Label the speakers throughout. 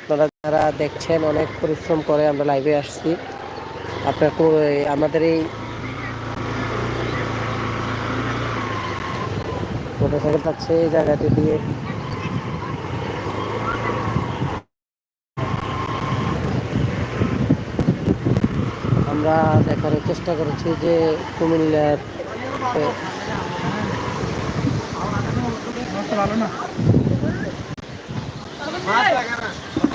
Speaker 1: আপনারা যারা দেখছেন অনেক পরিশ্রম করে আমরা লাইভে আসছি। আপনার আমাদের এই মোটরসাইকেল পাচ্ছে এই জায়গাটি দিয়ে। আমরা দেখার চেষ্টা করেছি যে কুমিল্লার এ,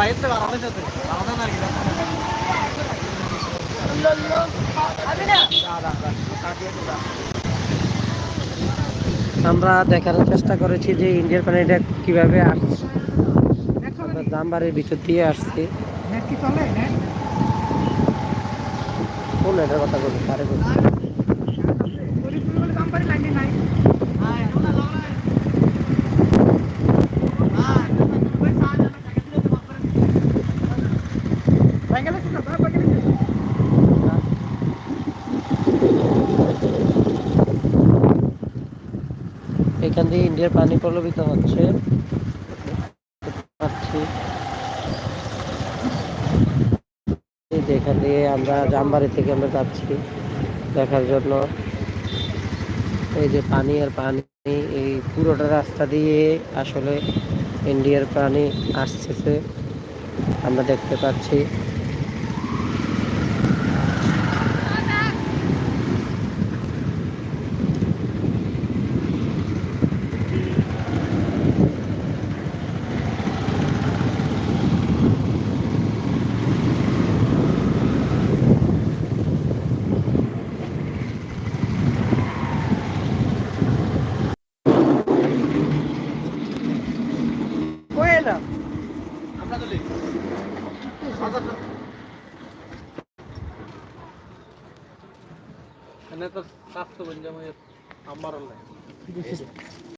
Speaker 1: চলো আমরা দেখার চেষ্টা করেছি যে ইন্ডিয়ার পানিটা কীভাবে আসছে। আমরা দামবাড়ির ভিতর দিয়ে আসছি। কোন এটার কথা বলছি? আরে বলছি এখান দিয়ে ইন্ডিয়ার পানি প্রলোভিত হচ্ছে। এখান দিয়ে আমরা জামবাড়ি থেকে আমরা যাচ্ছি দেখার জন্য। এই যে পানি আর পানি, এই পুরোটা রাস্তা দিয়ে আসলে ইন্ডিয়ার পানি আসতেছে। আমরা দেখতে পাচ্ছি।
Speaker 2: এনে তো স্বাস্থ্য বঞ্জাম আমার